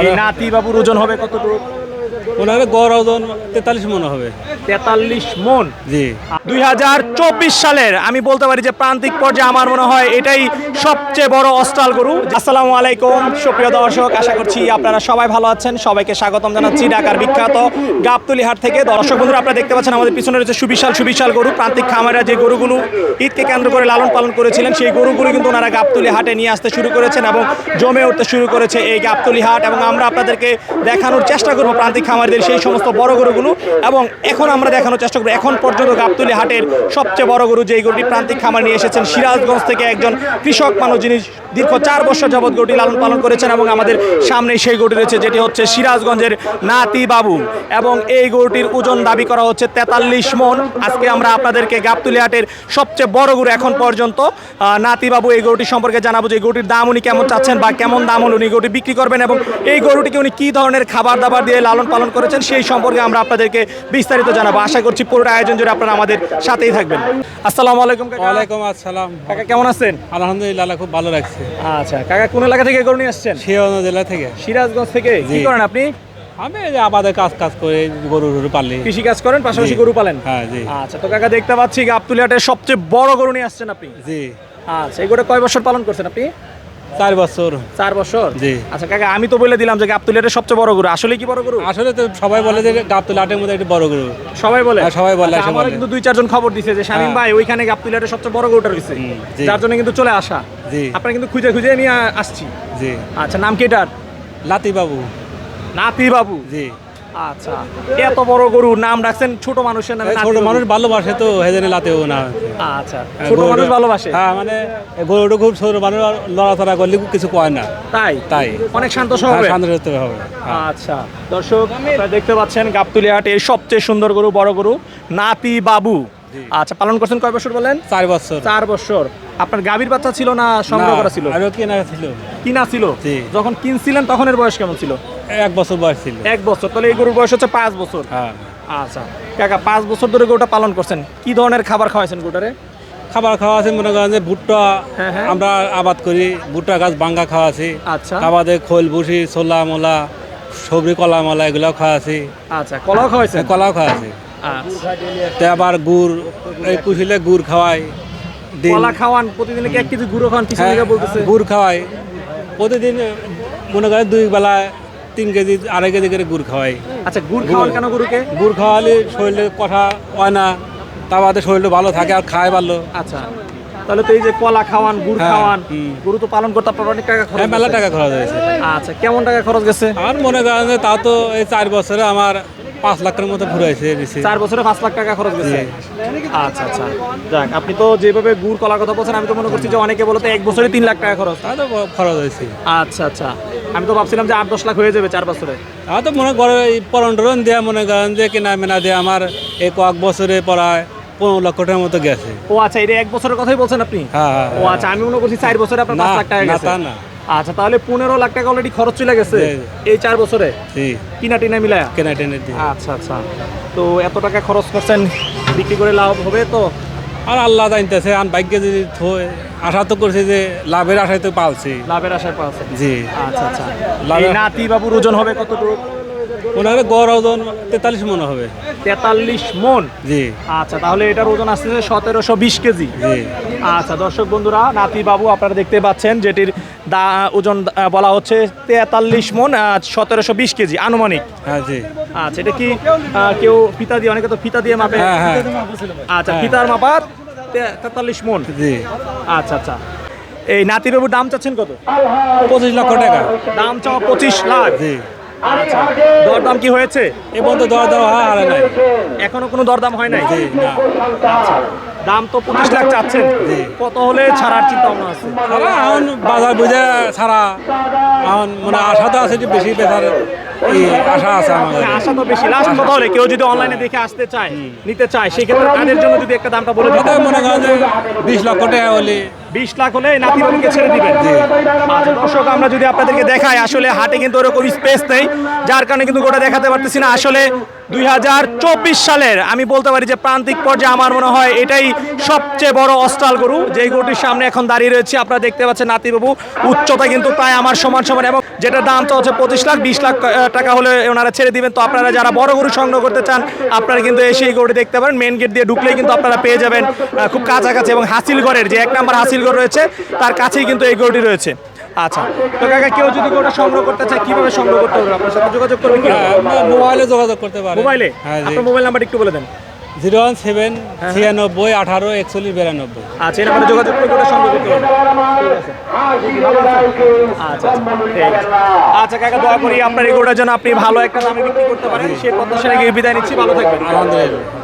এই নাতি বাবুর ওজন হবে কতটুকু? ওনার গড় ওজন তেতাল্লিশ মনে হবে। তেতাল্লিশ মন? জি। দুই হাজার চব্বিশ সালের আমি বলতে পারি যে প্রান্তিক পর্যায়ে আমার মনে হয় এটাই সবচেয়ে বড় অস্ট্রাল গরু। আসসালামু আলাইকুম সুপ্রিয় দর্শক আশা করছি আপনারা সবাই ভালো আছেন। সবাইকে স্বাগতম জানাচ্ছি ঢাকার বিখ্যাত গাবতলি হাট থেকে। দর্শক বন্ধুরা আপনারা দেখতে পাচ্ছেন আমাদের পিছনে রয়েছে সুবিশাল সুবিশাল গরু। প্রান্তিক খামারা যে গরুগুলো ঈদকে কেন্দ্র করে লালন পালন করেছিলেন সেই গরুগুলো কিন্তু ওনারা গাবতলি হাটে নিয়ে আসতে শুরু করেছেন এবং জমে উঠতে শুরু করেছে এই গাবতলি হাট এবং আমরা আপনাদেরকে দেখানোর চেষ্টা করব প্রান্তিক খামারিদের সেই সমস্ত বড় গরুগুলো এবং এখন আমরা দেখানোর চেষ্টা করব, এখন পর্যন্ত গাবতলি হাটের সবচেয়ে বড় গরু যেই গরুটি প্রান্তিক খামার নিয়ে এসেছেন, সিরাজগঞ্জ থেকে একজন কৃষক মানুষ যিনি দীর্ঘ চার বছর যাবৎ গরুটি লালন পালন করেছেন এবং আমাদের সামনে সেই গরুটি রয়েছে, যেটি হচ্ছে সিরাজগঞ্জের নাতি বাবু এবং এই গরুটির ওজন দাবি করা হচ্ছে তেতাল্লিশ মন। আজকে আমরা আপনাদেরকে গাবতুলি হাটের সবচেয়ে বড় গরু এখন পর্যন্ত নাতি বাবু এই গরুটি সম্পর্কে জানাব যে গরুটির দাম উনি কেমন চাচ্ছেন বা কেমন দাম হলে, উনি গরুটি বিক্রি করবেন এবং এই গরুটিকে উনি কি ধরনের খাবার দাবার দিয়ে লালন পালন করেছেন সেই সম্পর্কে আমরা আপনাদেরকে বিস্তারিত জানাব। আশা করছি পুরোটা আয়োজন জুড়ে আপনারা আমাদের সাথেই থাকবেন। আসসালামু আলাইকুম ওয়ালাইকুম আসসালাম। কাকা কেমন আছেন? আলহামদুলিল্লাহ খুব ভালো লাগছে আচ্ছা কাকা কোন এলাকা থেকে গরু নিয়ে আসছেন? শিয়ানো জেলা থেকে। সিরাজগঞ্জ থেকে। কি করেন আপনি? আমি আবাদের কাজ কাজ করে গরু গরু পালি। কৃষি কাজ করেন পাশাপাশি গরু পালেন? হ্যাঁ জি। আচ্ছা তো কাকা দেখতে পাচ্ছি গাবতুলি হাটের সবচেয়ে বড় গরু নিয়ে আসছেন আপনি। জি। আচ্ছা এই গরুটা কয় বছর পালন করছেন আপনি? চার বছর। চার বছর? জি। আচ্ছা কাকা আমি তো বলে দিলাম যে গাবতুলি হাটের সবচেয়ে বড় গরু। আসলে কি বড় গরু? আসলে তো সবাই বলে যে গাবতলা আটের মধ্যে একটি বড় গরু। সবাই বলে? হ্যাঁ, সবাই বলে, আচ্ছা, বলে। কিন্তু দুই চারজন খবর দিছে যে শামীম হ্যাঁ। ভাই ওইখানে গাবতুলি হাটের সবচেয়ে বড় গরুটা রয়েছে। যার জন্য কিন্তু চলে আসা। জি। আপনারা কিন্তু খুঁজে খুঁজে নিয়ে আসছি। জি। আচ্ছা নাম কি এটার? লাতি বাবু নাতি বাবু জি। আচ্ছা। এত বড় গরু নাম রাখছেন ছোট মানুষের নামে ছোট মানুষ ভালোবাসে তো হেজেনে লাতেও না। আচ্ছা ছোট মানুষ ভালোবাসে? হ্যাঁ মানে গরুটা খুব ছোট মানুষ লড়াচড়া করলে কিছু কয় না। তাই? তাই। অনেক শান্ত হ্যাঁ, শান্ত হবে। হ্যাঁ। আচ্ছা দর্শক আপনারা দেখতে পাচ্ছেন গাবতুলি হাটের সবচেয়ে সুন্দর গরু বড় গরু নাতি বাবু। আচ্ছা পালন করছেন কয় বছর বলেন? চার বছর। চার বছর। আপনার গাভীর বাচ্চা ছিল না সংগ্রহ করা ছিল? আরও কেনা ছিল। কিনা ছিল? যখন কিনছিলেন তখন এর বয়স কেমন ছিল? এক বছর বয়স ছিল। এক বছর। তাহলে এই গরুর বয়স হচ্ছে পাঁচ বছর। হ্যাঁ। আচ্ছা। কাকা পাঁচ বছর ধরে গরুটা পালন করছেন। কি ধরনের খাবার খাওয়াইছেন গরুটারে? খাবার খাওয়া আছে মনে করেন যে ভুট্টা হ্যাঁ, হ্যাঁ। আমরা আবাদ করি ভুট্টা গাছ বাঙ্গা খাওয়া আছে আচ্ছা। আবাদে খোল ভুসি ছোলা মোলা সবজি কলা মলা খাওয়া আছে আচ্ছা কলাও খাওয়াইছেন? কলাও খাওয়া আছে। তো আবার গুড় এই কুশিলে গুড় খাওয়াই দিন। কলা খাওয়ান প্রতিদিন এক কেজি গুঁড়ো খাওয়ান? কিছু হ্যাঁ, বলতেছে। গুড় খাওয়াই প্রতিদিন মনে করেন দুই বেলা তিন কেজি আড়াই কেজি করে গুড় খাওয়াই আচ্ছা গুড় খাওয়ান কেন গরুকে গুড় খাওয়ালে শরীরে কথা হয় না তা বাদে শরীরটা ভালো থাকে আর খায় ভালো। আচ্ছা তাহলে তো এই যে কলা খাওয়ান গুড় হ্যাঁ, খাওয়ান। গরু তো পালন করতে আপনার অনেক টাকা খরচ হ্যাঁ মেলা টাকা খরচ হয়েছে। আচ্ছা কেমন টাকা খরচ গেছে? আমার মনে করেন যে তাও তো এই চার বছরে আমার পাঁচ লাখের মতো দিছে চার বছরে পাঁচ লাখ টাকা খরচ গেছে আচ্ছা আচ্ছা। যাক আপনি তো যেভাবে গুড় কলার কথা বলছেন আমি তো মনে করছি যে অনেকে বলতে এক বছরে তিন লাখ টাকা খরচ। তা তো খরচ হয়েছে। আচ্ছা আচ্ছা। আমি তো ভাবছিলাম যে আট দশ লাখ হয়ে যাবে চার বছরে। তা তো মনে করে এই পরন টরন দেওয়া মনে করেন যে কেনা মেনা দিয়ে আমার এই কয়েক বছরে প্রায় পনেরো লক্ষ টাকার মতো গেছে। ও আচ্ছা এটা এক বছরের কথাই বলছেন আপনি? হ্যাঁ হ্যাঁ ও আচ্ছা আমি মনে করছি চার বছরে আপনার পাঁচ লাখ টাকা গেছে। না। আচ্ছা তাহলে পনেরো লাখ টাকা অলরেডি খরচ চলে গেছে। এই চার বছরে? জি। কিনা টিনা মিলায়? কেনা টেনে আচ্ছা আচ্ছা। তো এত টাকা খরচ করছেন বিক্রি করে লাভ হবে তো? আর আল্লাহ জানতেছে আর ভাগ্যে যদি আশা তো করছে যে লাভের আশায় তো পালছি। লাভের আশায় পালছে। জি। আচ্ছা আচ্ছা। নাতি বাবুর ওজন হবে কতটুকু? মনে হয় গড় ওজন তেতাল্লিশ মনে হবে। তেতাল্লিশ মন? জি। আচ্ছা তাহলে এটার ওজন আসতেছে সতেরোশো বিশ কেজি। জি। আচ্ছা দর্শক বন্ধুরা নাতি বাবু আপনারা দেখতে পাচ্ছেন যেটির দা ওজন বলা হচ্ছে তেতাল্লিশ মন সতেরোশো বিশ কেজি আনুমানিক। হ্যাঁ জি। আচ্ছা এটা কি কেউ ফিতা দিয়ে অনেকে তো ফিতা দিয়ে মাপে। হ্যাঁ, হ্যাঁ। আচ্ছা হ্যাঁ। ফিতার মাপাত তেতাল্লিশ মন। জি। আচ্ছা আচ্ছা। এই নাতি বাবুর দাম চাচ্ছেন কত? পঁচিশ লক্ষ টাকা। দাম চাওয়া পঁচিশ লাখ। জি। দরদাম কি হয়েছে? এ পর্যন্ত দরদাম হারে নাই। এখনও কোনো দরদাম হয় নাই? না। আচ্ছা দাম তো পঁচিশ লাখ চাচ্ছেন। কত হলে ছাড়ার চিন্তা ভাবনা আছে? এখন বাজার বুঝে ছাড়া। এখন মানে আশা তো আছে যে বেশি বেচার। এই আশা আছে আমাদের। মানে আশা তো বেশি। লাস্ট কথা হলে কেউ যদি অনলাইনে দেখে আসতে চায় নিতে চায় সেই ক্ষেত্রে তাদের জন্য যদি একটা দামটা বলে দিতে মনে করেন যে বিশ লক্ষ টাকা হলে। বিশ লাখ হলে ছেড়ে দিবেন। আচ্ছা দর্শক আমরা যদি আপনাদেরকে দেখাই আসলে হাটে কিন্তু ওরকম স্পেস নেই। যার কারণে কিন্তু গোটা দেখাতে পারতেছি না। আসলে দুই হাজার চব্বিশ সালের, আমি বলতে পারি যে প্রান্তিক পর্যায়ে আমার মনে হয় এটাই সবচেয়ে বড় অস্টাল গরু, যেই গরুটির সামনে এখন দাঁড়িয়ে রয়েছে। আপনারা দেখতে পাচ্ছেন নাতিবাবু, উচ্চতা কিন্তু প্রায় আমার সমান সমান, এবং যেটা দাম তো হচ্ছে পঁচিশ লাখ, বিশ লাখ টাকা হলে ওনারা ছেড়ে দিবেন। তো আপনারা যারা বড় গরু সংগ্রহ করতে চান, আপনারা কিন্তু এসে এই গরুটি দেখতে পারেন। মেন গেট দিয়ে ঢুকলেই কিন্তু আপনারা পেয়ে যাবেন খুব কাছাকাছি, এবং হাসিলগড়ের যে এক নাম্বার হাসিলগড় রয়েছে, তার কাছেই কিন্তু এই গরুটি রয়েছে। আচ্ছা তো কাকা কেউ যদি গরুটা সংগ্রহ করতে চায় কীভাবে সংগ্রহ করতে হবে আপনার সাথে যোগাযোগ করবে কি হ্যাঁ, মোবাইলে যোগাযোগ করতে পারে। মোবাইলে হ্যাঁ আপনার মোবাইল নাম্বার একটু বলে দেন। জিরো ওয়ান সেভেন ছিয়ানব্বই আঠারো একচল্লিশ বিরানব্বই। আচ্ছা নাম্বারে যোগাযোগ করে গরুটা সংগ্রহ করতে পারবেন। আচ্ছা আচ্ছা। আচ্ছা কাকা দোয়া করি আপনার এই জন্য আপনি ভালো একটা দামে বিক্রি করতে পারেন। সেই প্রত্যাশা রেখে বিদায় নিচ্ছি। ভালো থাকবেন। আলহামদুলিল্লাহ।